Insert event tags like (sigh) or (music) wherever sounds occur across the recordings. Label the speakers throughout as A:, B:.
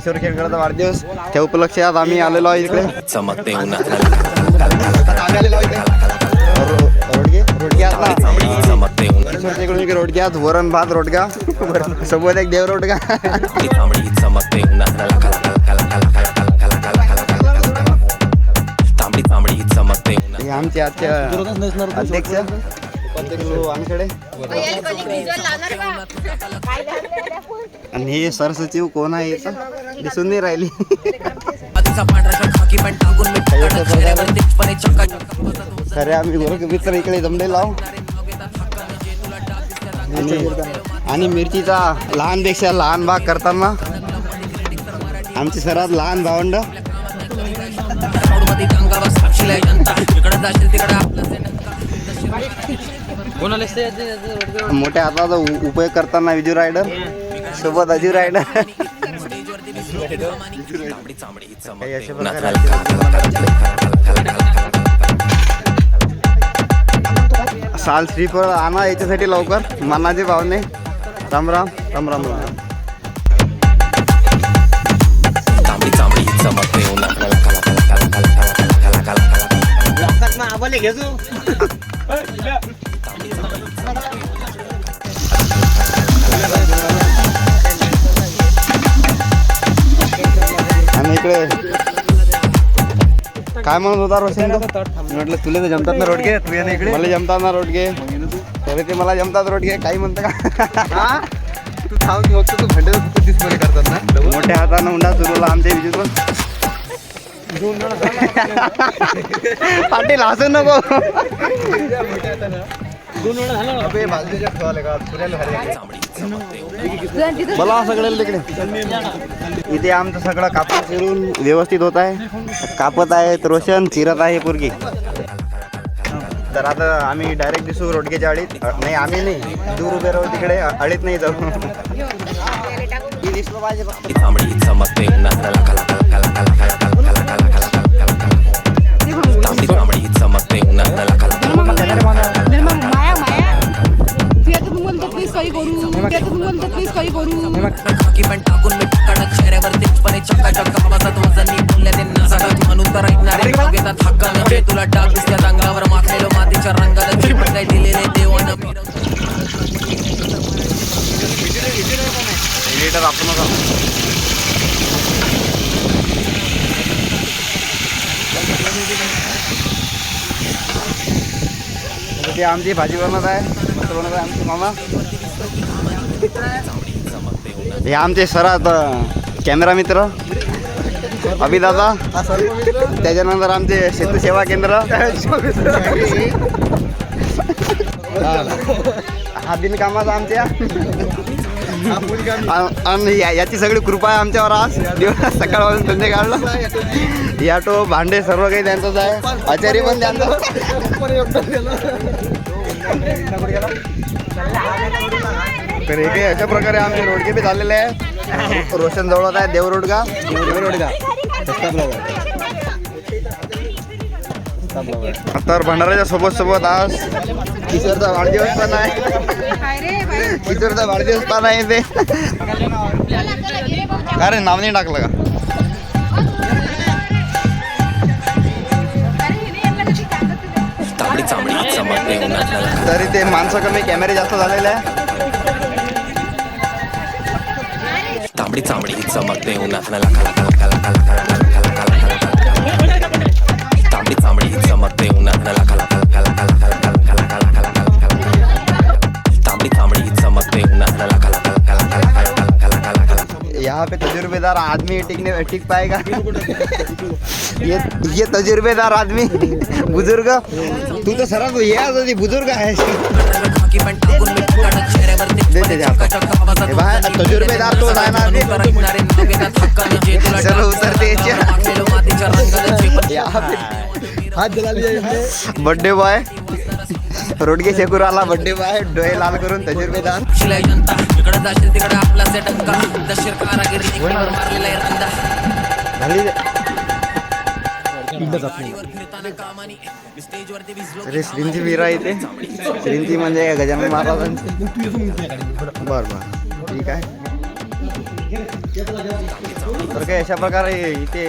A: किशोर खेडकरचा वाढदिवस. त्या उपलक्षात आम्ही आलेलो आहे इकडे.
B: चमकते उन्हात
A: रोडगे रोडगे
B: चमकते
A: इकडून इकडे रोडगे आत वरण भात रोडगा. सोबत एक देव रोडगा.
B: चमकते
A: आमचे आजचे अध्यक्ष. आमच्याकडे. आणि हे सरसचिव कोण आहे याचं? दिसून नाही राहिली. खरे आम्ही वर्ग मित्र इकडे जमले लाव आणि- मिरचीचा लहानपेक्षा लहान भाग करताना आमची सर्वात लहान भावंड. मोठ्या हाताचा उपयोग करताना विजू रायडर. सोबत अजू रायडर काही अशा प्रकारे साल स्लीपर आणा याच्यासाठी लवकर मानाचे पाहुणे राम राम राम राम राम
B: चमकते उन्हात
A: आणि इकडे. काय म्हणत होता रोशन म्हटलं तुला तर जमतात ना रोडगे तू ये ना इकडे. मला जमतात ना रोडगे. तरी ते मला जमतात रोडगे काही म्हणतं का?
C: तू थांब फक्त तू भांडे फक्त डिस्प्ले करतात ना?
A: मोठ्या हातानं उंडा सुरूला आमच्या विजून पाटील हसू नको.
C: अबे बाजूच्या ठेवाले मला
A: बोला सगळ्याला तिकडे. इथे आमचं सगळं कापूस चिरून व्यवस्थित होत आहे. कापत आहे रोशन चिरत आहे पोरगी. तर आता आम्ही डायरेक्ट दिसू रोडगेच्या अळीत नाही आम्ही नाही. दूर उभे राहू तिकडे. अळीत नाही जाऊ. हे दिसलं पाहिजे
D: करू
B: खाकी पण टाकून मी कडक चेहऱ्यावर तेजपणे चक्का चक्का आवाजात वज़न मी बोलल्या नासाडात म्हणून तर ऐकणारे घेतात हक्का म्हणजे तुला डाग दिसत्या अंगावर माखलेलं मातीच्या रंगाला चिपट काय दिलेले देवानं
A: लिटर आपण ते आमची भाजी बनवत आहे मस्त बनवत आहे आमची मामा. हे आमचे सरात कॅमेरा मित्र अभिदादा. त्याच्यानंतर आमचे सेतू सेवा केंद्र. हा बिनकामाचा आमच्या. आणि या- याची सगळी कृपा आहे आमच्यावर आज. दिवस सकाळपासून संध्याकाळला या याटो भांडे सर्व काही त्यांचंच आहे. आचारी पण त्यांचं. तर हे अशा प्रकारे आमचे रोडगे बी झालेले आहे रोशन जवळत आहे देव रोडगा. देव रोडगा. तर भंडाराच्या सोबत सोबत आज किशोरचा वाढदिवस पण आहे. किशोरचा वाढदिवस पण आहे ते अरे नाव नाही टाकलं का? तरी ते माणसं कमी कॅमेरे जास्त झालेले आहे.
B: तांबडी चांबडी चमकते उन्हात तांबडी चांबडी चमकते उन्हात तांबडी चांबडी चमकते उन्हात
A: यहाँ पे तजुर्बेदार आदमी टिकने टिक पाएगा ये ये तजुर्बेदार आदमी बुजुर्ग तू तो सर ये बुजुर्ग. हे उतरते बर्थडे बॉय रोडगे शेकूर आला बर्थडे बॉय डोळे लाल करून तजुर्बेदार
B: शिलाई जनता कामानी स्टेजवरती भिजलो
A: अरे श्रींची वीरा इथे. श्रींची म्हणजे गजानन महाराजांची? बर बर. ठीक आहे. तर काही अशा प्रकारे इथे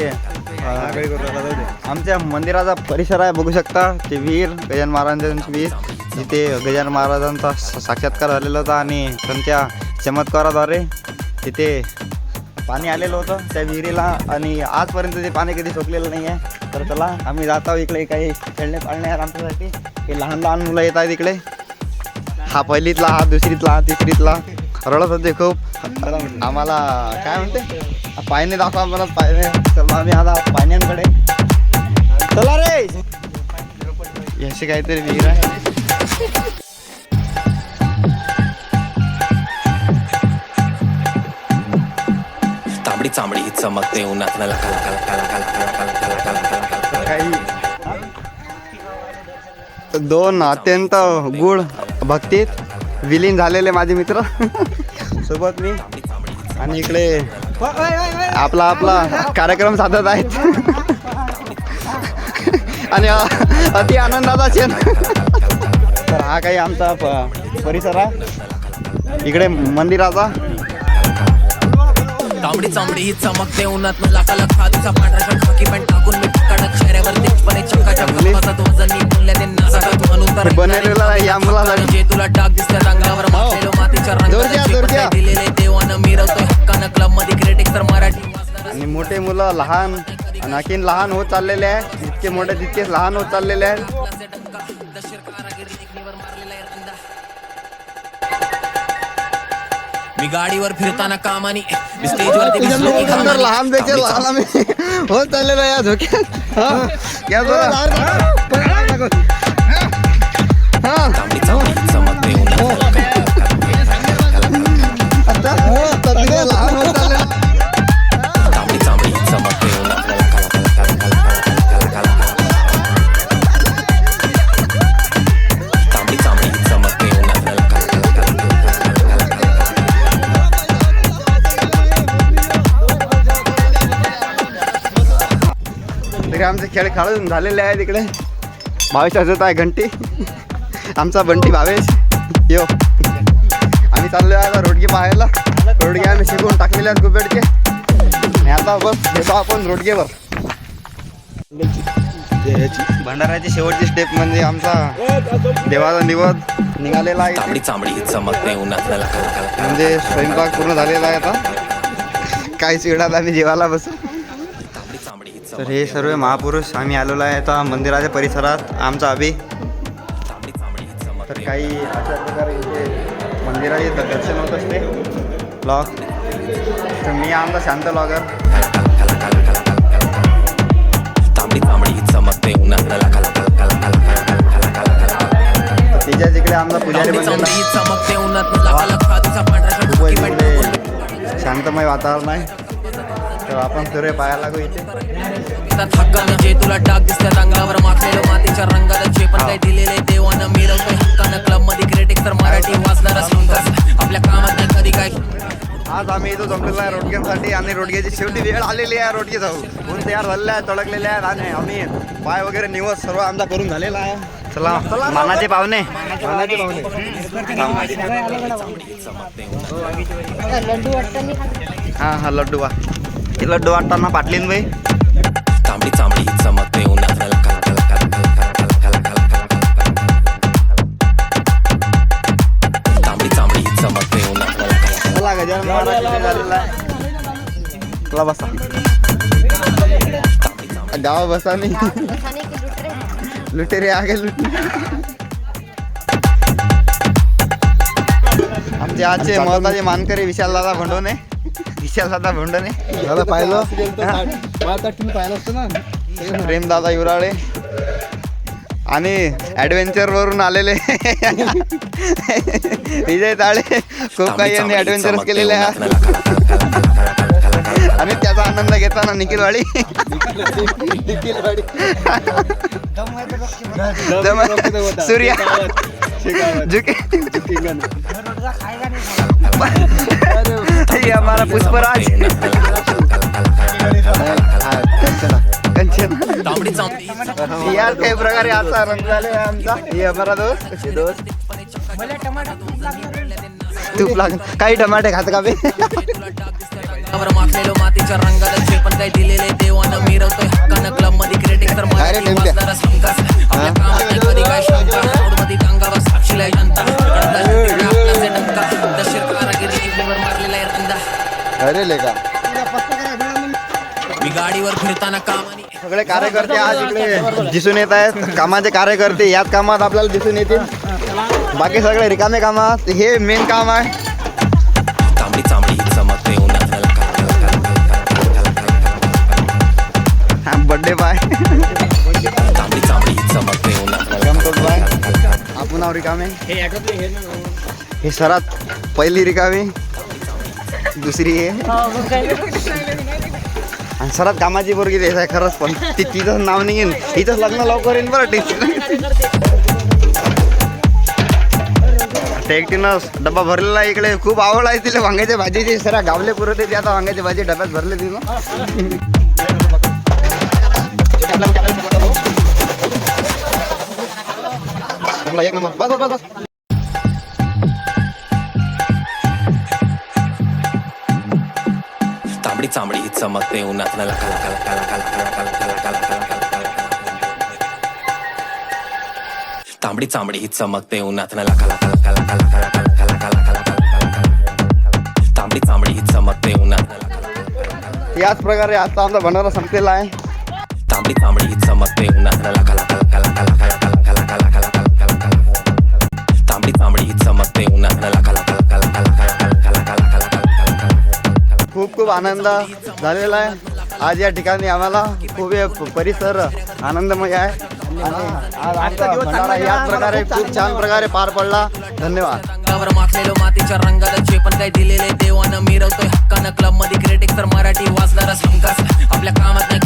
A: आमच्या मंदिराचा परिसर आहे बघू शकता. ते वीर गजानन महाराजांची वीर. जिथे गजानन महाराजांचा साक्षात्कार झालेला होता आणि त्यांच्या चमत्काराद्वारे तिथे पाणी आलेलं होतं त्या विहिरीला. आणि आजपर्यंत ते पाणी कधी सोकलेलं नाही आहे तर चला आम्ही जात आहोत इकडे काही खेळणे पाळणे आहेत आमच्यासाठी हे लहान लहान मुलं येत आहेत इकडे. हा पहिलीतला हा दुसरीतला हा तिसरीतला. रडत होते खूप. आम्हाला काय म्हणते? पायने दाखवा मला पायने. चला आम्ही आता पाण्यांकडे चला रे! याशी काहीतरी विहीर आहे.
B: तांबडी चांबडी ही चमकते उन्हात.
A: दोन अत्यंत गुढ भक्तीत विलीन झालेले माझे मित्र. सोबत मी आणि इकडे आपला आपला कार्यक्रम साधत आहेत. आणि अति आनंदाचा क्षण. तर हा काही आमचा प- परिसर आहे. इकडे मंदिराचा.
B: तांबडी चांबडी ही चमकते उन्हात लाका लखा तुझा पांढरा शर्ट खाकी पॅन्ट टाकून मी कडक चेहऱ्यावर तेजपणे चक्का चक्का बसत वजन मी बोलल्या
A: या
B: रंगावर हो. मातीच्या क्लबमध्ये तर मराठी
A: आणि मोठे मुलं लहान आणखीन लहान होत चाललेले आहे. जितके मोठे तितके लहान होत चाललेले
B: आहे. मी गाडीवर फिरताना काम आणि
A: हो,
B: हो,
A: लहान देखील लहान आम्ही. होत चाललेला या धोक्यात. खेळ खेळून झालेले आहेत इकडे. भावेश हसत आहे घंटी. आमचा बंटी भावेश. यो. आम्ही चाललो आहे रोडगे पाहायला. रोडगे आम्ही शिकवून टाकलेले आहेत कुपेडचे आणि आता बस येतो आपण रोडगेवर. भंडाऱ्याची शेवटची स्टेप म्हणजे आमचा देवाचा निवद निघालेला आहे. म्हणजे स्वयंपाक पूर्ण झालेला आहे आता. काही चिडात आम्ही जेवायला बसू तर हे सर्व महापुरुष आम्ही आलेलो आहे आता मंदिराच्या परिसरात आमचा अभि. तर काही अशा प्रकारे इथे मंदिराचे दर्शन होत असते. ब्लॉग तर मी आमचा शांत
B: ब्लॉगर
A: तिच्या तिकडे शांतमय वातावरण आहे. तर आपण सूर्य पाहायला लागू इथे.
B: टाकून हक्कानं जे तुला डाग दिसतात अंगावर माखलेलं मातीच्या रंगाला जे पण काही दिलेले देवानं मिरवतोय हक्कानं क्लबमध्ये क्रिटिक तर मराठी वाचणारा आपल्या कामात नाही कधी काय
A: आज आम्ही इथं जमलेलो आहे रोडगेसाठी आणि रोडगेची शेवटी वेळ आलेली आहे रोडगे जाऊ ऊन तयार झालेले आहेत तडकलेले आहेत आणि आम्ही पाय वगैरे निवत सर्व आमचा करून झालेला आहे. चला मानाचे पाहुणे मानाचे पाहुणे. हा हा लड्डू वा. ते लड्डू वाटताना पाटलीन बाई.
B: तांबडी चांबडी चांबडी चमकते
A: तुला बसा. बसा नाही लुटेरे आगे लुटे. आमचे आजचे महत्त्वाचे मानकरी विशाल दादा भंडोने. विशाल दादा भंडोने
C: मला पाहिलं? तुम्ही पाहिलं असतं ना.
A: प्रेम दादा युराळे. आणि ॲडव्हेंचर वरून आलेले. (laughs) विजय ताळे खूप काही यांनी ॲडव्हेंचर्स केलेले आहे आणि त्याचा आनंद घेताना निखिल वाडी दम- सूर्या. हमारा पुष्पराज. यार काही प्रकारे असा रंग आहे आमचा. हे हमारा दोस्त. दोस्त तूप लागत काही टमाटे खात का बे?
B: अंगावर माखलेलो मातीच्या रंगाला जे पण काही दिलेले देवानं मिरवतोय हक्कानं क्लबमध्ये क्रिटिक्स तर. वाजणारा हमखास आपल्या कामात कधी काय शंका? रोडमध्ये अंगावर साक्षीला जनता.
C: अरे लेका.
B: मी गाडीवर फिरताना कामानी
A: सगळे कार्यकर्ते आज इकडे दिसून येत आहेत. कामाचे कार्यकर्ते याच कामात आपल्याला दिसून येतील. बाकी सगळे रिकामे कामात. हे मेन काम आहे. बर्थडे बाय
B: ही।
A: आपण नाव रिकामे हे सरात पहिली रिकामी दुसरी आहे आणि सरात कामाची पोरगी द्यायचं आहे खरंच पण ती तिचं नाव नाही घेईन तिथंच लग्न लवकर येईन बरं ते एकटीनं डब्बा भरलेला आहे इकडे. खूप आवड आहे तिला वांग्याच्या भाजीची. सरा गावले पुरवते ती. आता वांग्याची भाजी डब्यात भरले तिनं. एक नंबर बस बस बस
B: तांबडी चांबडी ही चमकते उन्हात लका लका लका लका लका लका लका लका लका लका तांबडी चांबडी ही चमकते उन्हात लका लका लका लका लका लका लका लका लका लका लका तांबडी चांबडी ही चमकते उन्हात
A: याच प्रकारे आजचा आमचा भंडारा संपलेला आहे
B: तांबडी चांबडी ही चमकते उन्हात लका लका लका लका लका लका लका लका लका लका लका लका तांबडी चांबडी ही चमकते
A: खूप खूप आनंद झालेला आहे आज या ठिकाणी आम्हाला खूप हे परिसर आनंदमय आहे आजचा याच प्रकारे खूप छान प्रकारे पार पडला धन्यवाद
B: माखलेलो मातीच्या रंगाला जे पण काही दिलेले देवानं मिरवतोय हक्कानं क्लबमध्ये क्रिटिक्स तर मराठी वाचणारा हमखास आपल्या कामात नाही